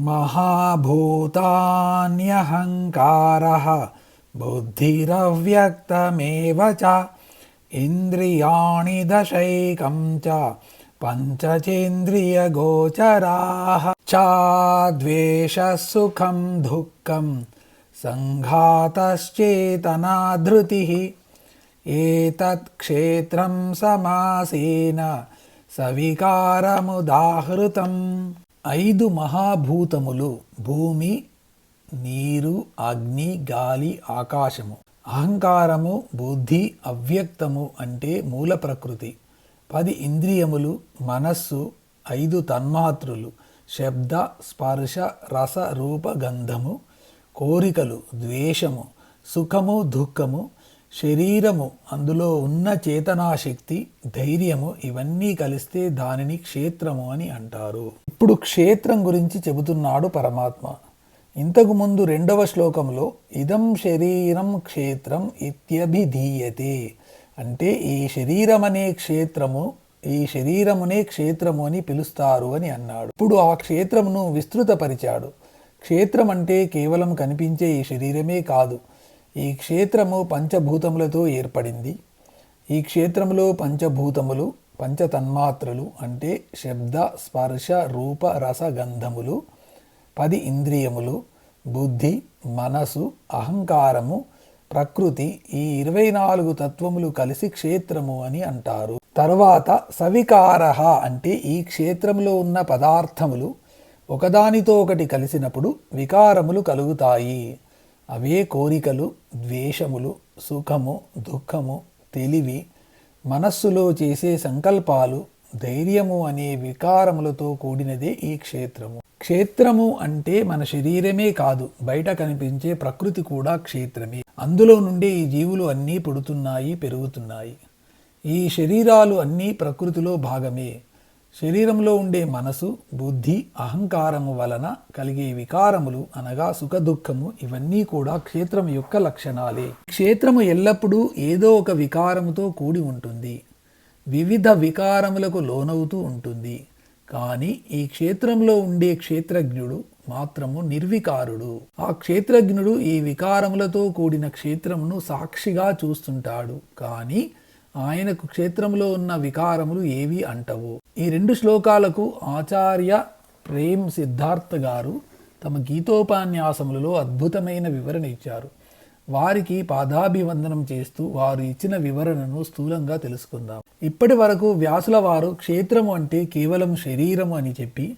महाभूतान्यहङ्कारः बुद्धिरव्यक्तमेव च। इन्द्रियाणि दशैकं च पञ्चचेन्द्रियगोचराः। चेन्द्रियगोचराः चा सुखं दुःखं सङ्घातश्चेतनाधृतिः। एतत्क्षेत्रं समासेन सविकारमुदाहृतम्। ఐదు మహాభూతములు భూమి నీరు అగ్ని గాలి ఆకాశము. అహంకారము బుద్ధి అవ్యక్తము అంటే మూల ప్రకృతి. పది ఇంద్రియములు మనస్సు ఐదు తన్మాత్రులు శబ్ద స్పర్శ రస రూప గంధము కోరికలు ద్వేషము సుఖము దుఃఖము శరీరము అందులో ఉన్న చేతనాశక్తి ధైర్యము ఇవన్నీ కలిస్తే దానిని క్షేత్రము అని అంటారు. ఇప్పుడు క్షేత్రం గురించి చెబుతున్నాడు పరమాత్మ. ఇంతకుముందు రెండవ శ్లోకంలో ఇదం శరీరం క్షేత్రం ఇత్యభిధీయతే. అంటే ఈ శరీరం అనే క్షేత్రము ఈ శరీరమునే క్షేత్రము అని పిలుస్తారు అని అన్నాడు. ఇప్పుడు ఆ క్షేత్రమును విస్తృతపరిచాడు. క్షేత్రం అంటే కేవలం కనిపించే ఈ శరీరమే కాదు ఈ క్షేత్రము పంచభూతములతో ఏర్పడింది. ఈ క్షేత్రములో పంచభూతములు పంచతన్మాత్రలు అంటే శబ్ద స్పర్శ రూప రస గంధములు పది ఇంద్రియములు బుద్ధి మనసు అహంకారము ప్రకృతి ఈ ఇరవై నాలుగు తత్వములు కలిసి క్షేత్రము అని అంటారు. తర్వాత సవికారహ అంటే ఈ క్షేత్రంలో ఉన్న పదార్థములు ఒకదానితో ఒకటి కలిసినప్పుడు వికారములు కలుగుతాయి. అవే కోరికలు ద్వేషములు సుఖము దుఃఖము తెలివి మనస్సులో చేసే సంకల్పాలు ధైర్యము అనే వికారములతో కూడినదే ఈ క్షేత్రము. క్షేత్రము అంటే మన శరీరమే కాదు బయట కనిపించే ప్రకృతి కూడా క్షేత్రమే. అందులో నుండే ఈ జీవులు అన్నీ పుడుతున్నాయి పెరుగుతున్నాయి. ఈ శరీరాలు అన్నీ ప్రకృతిలో భాగమే. శరీరంలో ఉండే మనసు బుద్ధి అహంకారము వలన కలిగే వికారములు అనగా సుఖ దుఃఖము ఇవన్నీ కూడా క్షేత్రం యొక్క లక్షణాలే. క్షేత్రము ఎల్లప్పుడూ ఏదో ఒక వికారముతో కూడి ఉంటుంది. వివిధ వికారములకు లోనవుతూ ఉంటుంది. కానీ ఈ క్షేత్రంలో ఉండే క్షేత్రజ్ఞుడు మాత్రము నిర్వికారుడు. ఆ క్షేత్రజ్ఞుడు ఈ వికారములతో కూడిన క్షేత్రమును సాక్షిగా చూస్తుంటాడు. కానీ ఆయనకు క్షేత్రంలో ఉన్న వికారములు ఏవి అంటవు. ఈ రెండు శ్లోకాలకు ఆచార్య ప్రేమ్ సిద్ధార్థ గారు తమ గీతోపన్యాసములలో అద్భుతమైన వివరణ ఇచ్చారు. వారికి పాదాభివందనం చేస్తూ వారు ఇచ్చిన వివరణను స్థూలంగా తెలుసుకుందాం. ఇప్పటి వరకు వ్యాసుల వారు క్షేత్రము అంటే కేవలం శరీరము అని చెప్పి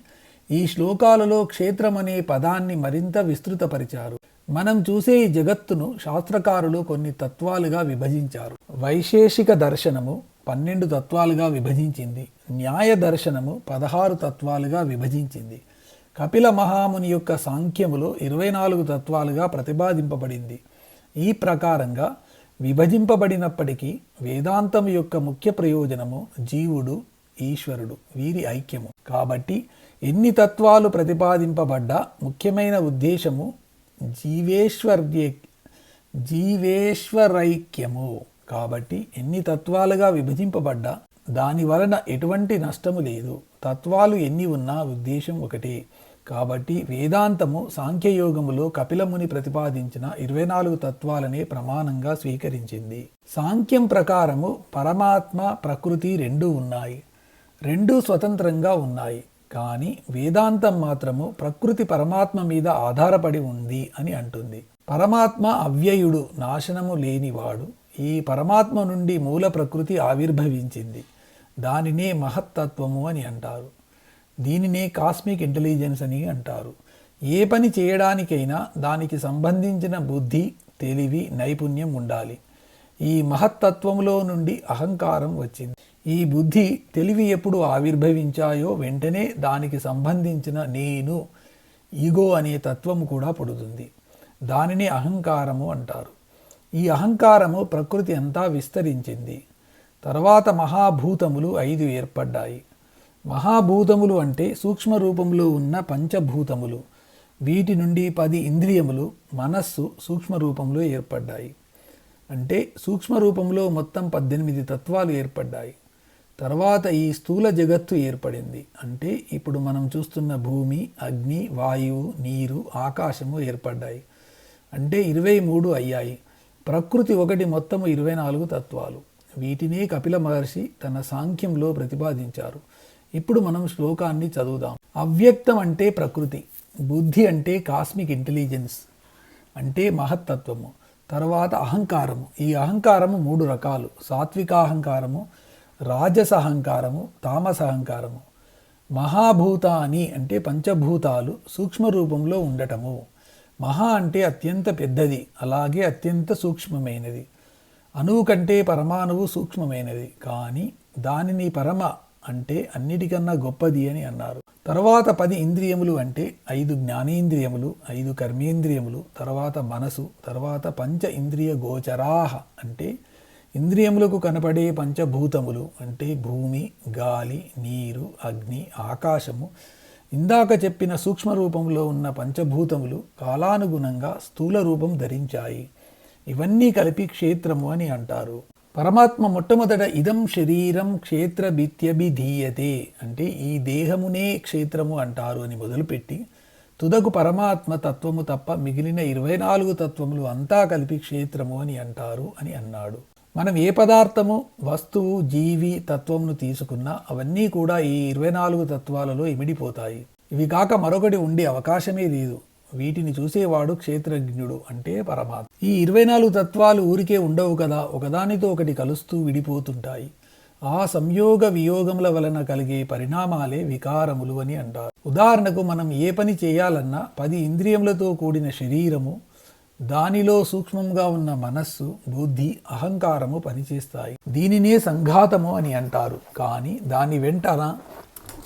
ఈ శ్లోకాలలో క్షేత్రం అనే పదాన్ని మరింత విస్తృతపరిచారు. మనం చూసే ఈ జగత్తును శాస్త్రకారులు కొన్ని తత్వాలుగా విభజించారు. వైశేషిక దర్శనము పన్నెండు తత్వాలుగా విభజించింది. న్యాయ దర్శనము పదహారు తత్వాలుగా విభజించింది. కపిల మహాముని యొక్క సాంఖ్యములో ఇరవై నాలుగు తత్వాలుగా ప్రతిపాదింపబడింది. ఈ ప్రకారంగా విభజింపబడినప్పటికీ వేదాంతం యొక్క ముఖ్య ప్రయోజనము జీవుడు ఈశ్వరుడు వీరి ఐక్యము. కాబట్టి ఎన్ని తత్వాలు ప్రతిపాదింపబడ్డా ముఖ్యమైన ఉద్దేశము జీవేశ్వర్య జీవేశ్వరైక్యము. కాబట్టి ఎన్ని తత్వాలుగా విభజింపబడ్డా దాని వలన ఎటువంటి నష్టము లేదు. తత్వాలు ఎన్ని ఉన్నా ఉద్దేశం ఒకటే. కాబట్టి వేదాంతము సాంఖ్యయోగములో కపిలముని ప్రతిపాదించిన ఇరవై నాలుగు తత్వాలనే ప్రమాణంగా స్వీకరించింది. సాంఖ్యం ప్రకారము పరమాత్మ ప్రకృతి రెండూ ఉన్నాయి. రెండూ స్వతంత్రంగా ఉన్నాయి. కానీ వేదాంతం మాత్రము ప్రకృతి పరమాత్మ మీద ఆధారపడి ఉంది అని అంటుంది. పరమాత్మ అవ్యయుడు నాశనము లేనివాడు ఈ పరమాత్మ నుండి మూల ప్రకృతి ఆవిర్భవించింది. దానినే మహత్తత్వము అని అంటారు. దీనినే కాస్మిక్ ఇంటెలిజెన్స్ అని అంటారు. ఏ పని చేయడానికైనా దానికి సంబంధించిన బుద్ధి తెలివి నైపుణ్యం ఉండాలి. ఈ మహత్తత్వములో నుండి అహంకారం వచ్చింది. ఈ బుద్ధి తెలివి ఎప్పుడు ఆవిర్భవించాయో వెంటనే దానికి సంబంధించిన నేను ఈగో అనే తత్వము కూడా పుడుతుంది. దానిని అహంకారము అంటారు. ఈ అహంకారము ప్రకృతి అంతా విస్తరించింది. తర్వాత మహాభూతములు ఐదు ఏర్పడ్డాయి. మహాభూతములు అంటే సూక్ష్మ రూపంలో ఉన్న పంచభూతములు. వీటి నుండి పది ఇంద్రియములు మనస్సు సూక్ష్మ రూపంలో ఏర్పడ్డాయి. అంటే సూక్ష్మ రూపంలో మొత్తం పద్దెనిమిది తత్వాలు ఏర్పడ్డాయి. తర్వాత ఈ స్థూల జగత్తు ఏర్పడింది. అంటే ఇప్పుడు మనం చూస్తున్న భూమి అగ్ని వాయువు నీరు ఆకాశము ఏర్పడ్డాయి. అంటే ఇరవై మూడు అయ్యాయి. ప్రకృతి ఒకటి మొత్తము ఇరవై నాలుగు తత్వాలు. వీటినే కపిల మహర్షి తన సాంఖ్యంలో ప్రతిపాదించారు. ఇప్పుడు మనం శ్లోకాన్ని చదువుదాం. అవ్యక్తం అంటే ప్రకృతి బుద్ధి అంటే కాస్మిక్ ఇంటెలిజెన్స్ అంటే మహత్తత్వము. తర్వాత అహంకారము. ఈ అహంకారము మూడు రకాలు. సాత్వికాహంకారము రాజస అహంకారము తామస అహంకారము మహాభూతాని అంటే పంచభూతాలు సూక్ష్మ రూపంలో ఉండటము. మహా అంటే అత్యంత పెద్దది. అలాగే అత్యంత సూక్ష్మమైనది. అణువు కంటే పరమాణువు సూక్ష్మమైనది. కానీ దానిని పరమ అంటే అన్నిటికన్నా గొప్పది అని అన్నారు. తర్వాత పది ఇంద్రియములు అంటే ఐదు జ్ఞానేంద్రియములు ఐదు కర్మేంద్రియములు తర్వాత మనసు తర్వాత పంచ ఇంద్రియ గోచరాహ అంటే ఇంద్రియములకు కనపడే పంచభూతములు అంటే భూమి గాలి నీరు అగ్ని ఆకాశము. ఇందాక చెప్పిన సూక్ష్మ రూపంలో ఉన్న పంచభూతములు కాలానుగుణంగా స్థూల రూపం ధరించాయి. ఇవన్నీ కలిపి క్షేత్రము అని అంటారు. పరమాత్మ మొట్టమొదట ఇదం శరీరం క్షేత్రభిత్యభిధీయతే అంటే ఈ దేహమునే క్షేత్రము అంటారు అని మొదలుపెట్టి తుదకు పరమాత్మ తత్వము తప్ప మిగిలిన ఇరవై నాలుగు తత్వములు అంతా కలిపి క్షేత్రము అని అంటారు అని అన్నాడు. మనం ఏ పదార్థము వస్తువు జీవి తత్వమును తీసుకున్నా అవన్నీ కూడా ఈ ఇరవై నాలుగు తత్వాలలో ఇమిడిపోతాయి. ఇవి కాక మరొకటి ఉండే అవకాశమే లేదు. వీటిని చూసేవాడు క్షేత్రజ్ఞుడు అంటే పరమాత్మ. ఈ ఇరవై నాలుగు తత్వాలు ఊరికే ఉండవు కదా ఒకదానితో ఒకటి కలుస్తూ విడిపోతుంటాయి. ఆ సంయోగ వియోగముల వలన కలిగే పరిణామాలే వికారములు అని అంటారు. ఉదాహరణకు మనం ఏ పని చేయాలన్నా పది ఇంద్రియములతో కూడిన శరీరము దానిలో సూక్ష్మంగా ఉన్న మనస్సు బుద్ధి అహంకారము పనిచేస్తాయి. దీనినే సంఘాతము అని అంటారు. కానీ దాని వెంటన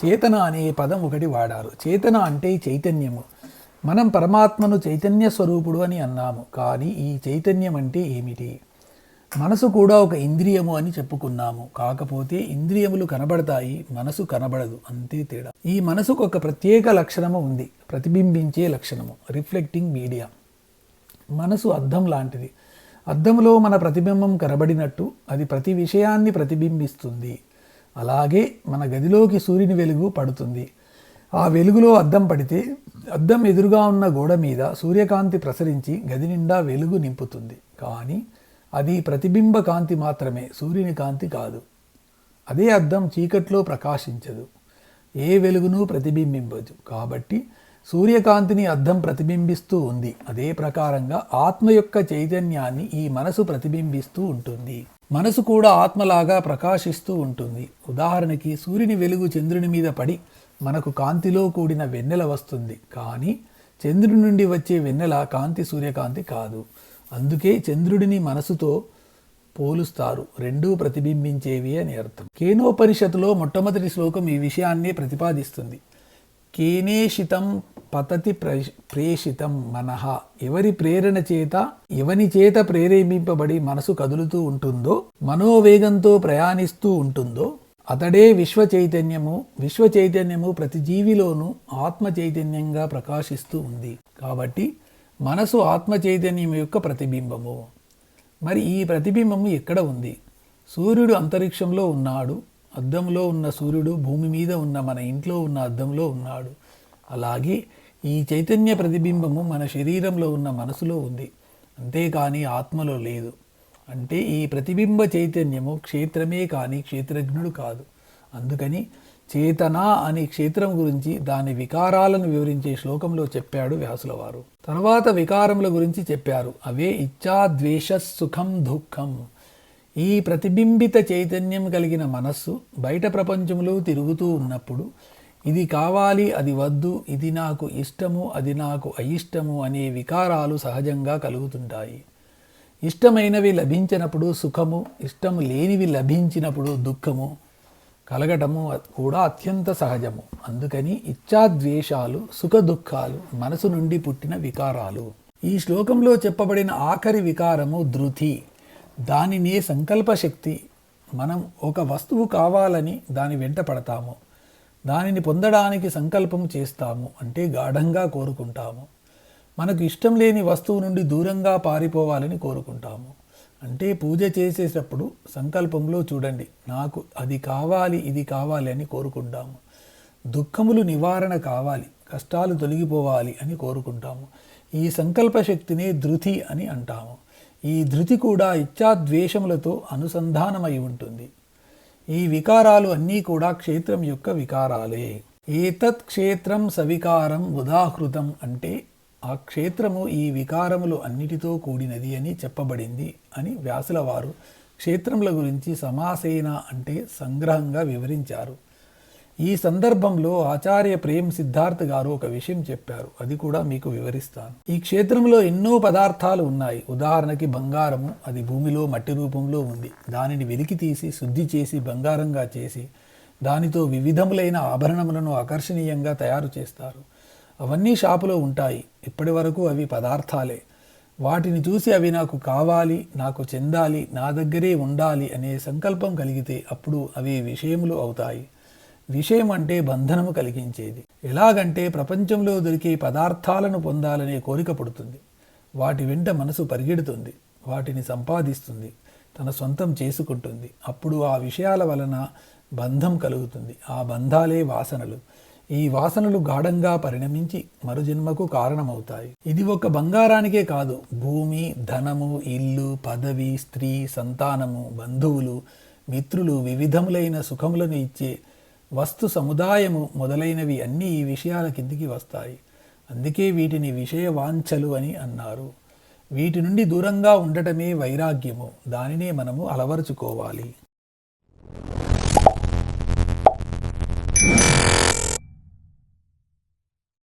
చేతన అనే పదం ఒకటి వాడారు. చేతన అంటే చైతన్యము. మనం పరమాత్మను చైతన్య స్వరూపుడు అని అన్నాము కానీ ఈ చైతన్యం అంటే ఏమిటి? మనసు కూడా ఒక ఇంద్రియము అని చెప్పుకున్నాము కాకపోతే ఇంద్రియములు కనబడతాయి మనసు కనబడదు అంతే తేడా. ఈ మనసుకు ఒక ప్రత్యేక లక్షణము ఉంది ప్రతిబింబించే లక్షణము రిఫ్లెక్టింగ్ మీడియా మనసు అద్దం లాంటిది. అద్దంలో మన ప్రతిబింబం కనబడినట్టు అది ప్రతి విషయాన్ని ప్రతిబింబిస్తుంది. అలాగే మన గదిలోకి సూర్యుని వెలుగు పడుతుంది. ఆ వెలుగులో అద్దం పడితే అద్దం ఎదురుగా ఉన్న గోడ మీద సూర్యకాంతి ప్రసరించి గది నిండా వెలుగు నింపుతుంది. కానీ అది ప్రతిబింబ కాంతి మాత్రమే సూర్యుని కాంతి కాదు. అదే అద్దం చీకట్లో ప్రకాశించదు. ఏ వెలుగును ప్రతిబింబింపదు. కాబట్టి సూర్యకాంతిని అద్దం ప్రతిబింబిస్తూ ఉంది. అదే ప్రకారంగా ఆత్మ యొక్క చైతన్యాన్ని ఈ మనసు ప్రతిబింబిస్తూ ఉంటుంది. మనసు కూడా ఆత్మలాగా ప్రకాశిస్తూ ఉంటుంది. ఉదాహరణకి సూర్యుని వెలుగు చంద్రుని మీద పడి మనకు కాంతిలో కూడిన వెన్నెల వస్తుంది. కానీ చంద్రుడి నుండి వచ్చే వెన్నెల కాంతి సూర్యకాంతి కాదు. అందుకే చంద్రుడిని మనసుతో పోలుస్తారు. రెండూ ప్రతిబింబించేవి అని అర్థం. కేనోపనిషత్తులో మొట్టమొదటి శ్లోకం ఈ విషయాన్నే ప్రతిపాదిస్తుంది. కేనేషితం పతతి ప్రేషితం మనహ ఎవరి ప్రేరణ చేత ఎవని చేత ప్రేరేపింపబడి మనసు కదులుతూ ఉంటుందో మనోవేగంతో ప్రయాణిస్తూ ఉంటుందో అతడే విశ్వ చైతన్యము విశ్వ చైతన్యము ప్రతి జీవిలోనూ ఆత్మ చైతన్యంగా ప్రకాశిస్తూ ఉంది. కాబట్టి మనసు ఆత్మ చైతన్యం యొక్క ప్రతిబింబము. మరి ఈ ప్రతిబింబము ఎక్కడ ఉంది? సూర్యుడు అంతరిక్షంలో ఉన్నాడు. అద్దంలో ఉన్న సూర్యుడు భూమి మీద ఉన్న మన ఇంట్లో ఉన్న అద్దంలో ఉన్నాడు. అలాగే ఈ చైతన్య ప్రతిబింబము మన శరీరంలో ఉన్న మనసులో ఉంది. అంతేకాని ఆత్మలో లేదు. అంటే ఈ ప్రతిబింబ చైతన్యము క్షేత్రమే కానీ క్షేత్రజ్ఞుడు కాదు. అందుకని చేతన అని క్షేత్రం గురించి దాని వికారాలను వివరించే శ్లోకంలో చెప్పాడు వ్యాసుల వారు తర్వాత వికారముల గురించి చెప్పారు. అవే ఇచ్చా ద్వేష సుఖం దుఃఖం. ఈ ప్రతిబింబిత చైతన్యం కలిగిన మనస్సు బయట ప్రపంచంలో తిరుగుతూ ఉన్నప్పుడు ఇది కావాలి అది వద్దు ఇది నాకు ఇష్టము అది నాకు అయిష్టము అనే వికారాలు సహజంగా కలుగుతుంటాయి. ఇష్టమైనవి లభించినప్పుడు సుఖము ఇష్టము లేనివి లభించినప్పుడు దుఃఖము కలగటము కూడా అత్యంత సహజము. అందుకని ఇచ్చాద్వేషాలు సుఖ దుఃఖాలు మనసు నుండి పుట్టిన వికారాలు. ఈ శ్లోకంలో చెప్పబడిన ఆఖరి వికారము ధృతి. దానినే సంకల్పశక్తి. మనం ఒక వస్తువు కావాలని దాని వెంట పడతాము. దానిని పొందడానికి సంకల్పం చేస్తాము. అంటే గాఢంగా కోరుకుంటాము. మనకు ఇష్టం లేని వస్తువు నుండి దూరంగా పారిపోవాలని కోరుకుంటాము. అంటే పూజ చేసేటప్పుడు సంకల్పంలో చూడండి నాకు అది కావాలి ఇది కావాలి అని కోరుకుంటాము. దుఃఖములు నివారణ కావాలి కష్టాలు తొలగిపోవాలి అని కోరుకుంటాము. ఈ సంకల్ప శక్తినే ధృతి అని అంటాము. ఈ ధృతి కూడా ఇచ్చాద్వేషములతో అనుసంధానమై ఉంటుంది. ఈ వికారాలు అన్నీ కూడా క్షేత్రం యొక్క వికారాలే. ఏతత్ క్షేత్రం సవికారం ఉదాహృతం అంటే ఆ క్షేత్రము ఈ వికారములు అన్నిటితో కూడినది అని చెప్పబడింది అని వ్యాసుల వారు క్షేత్రముల గురించి సమాసేన అంటే సంగ్రహంగా వివరించారు. ఈ సందర్భంలో ఆచార్య ప్రేమ్ సిద్ధార్థ్ గారు ఒక విషయం చెప్పారు. అది కూడా మీకు వివరిస్తాను. ఈ క్షేత్రంలో ఎన్నో పదార్థాలు ఉన్నాయి. ఉదాహరణకి బంగారము అది భూమిలో మట్టి రూపంలో ఉంది. దానిని వెలికి తీసి శుద్ధి చేసి బంగారంగా చేసి దానితో వివిధములైన ఆభరణములను ఆకర్షణీయంగా తయారు చేస్తారు. అవన్నీ షాపులో ఉంటాయి. ఇప్పటి వరకు అవి పదార్థాలే. వాటిని చూసి అవి నాకు కావాలి నాకు చెందాలి నా దగ్గరే ఉండాలి అనే సంకల్పం కలిగితే అప్పుడు అవి విషయములు అవుతాయి. విషయం అంటే బంధనము కలిగించేది. ఎలాగంటే ప్రపంచంలో దొరికే పదార్థాలను పొందాలనే కోరిక పుడుతుంది. వాటి వెంట మనసు పరిగెడుతుంది. వాటిని సంపాదిస్తుంది. తన సొంతం చేసుకుంటుంది. అప్పుడు ఆ విషయాల వలన బంధం కలుగుతుంది. ఆ బంధాలే వాసనలు. ఈ వాసనలు గాఢంగా పరిణమించి మరుజన్మకు కారణమవుతాయి. ఇది ఒక బంగారానికే కాదు. భూమి ధనము ఇల్లు పదవి స్త్రీ సంతానము బంధువులు మిత్రులు వివిధములైన సుఖములను ఇచ్చే వస్తు సముదాయము మొదలైనవి అన్నీ ఈ విషయాల కిందికి వస్తాయి. అందుకే వీటిని విషయ వాంఛలు అని అన్నారు. వీటి నుండి దూరంగా ఉండటమే వైరాగ్యము. దానినే మనము అలవరుచుకోవాలి.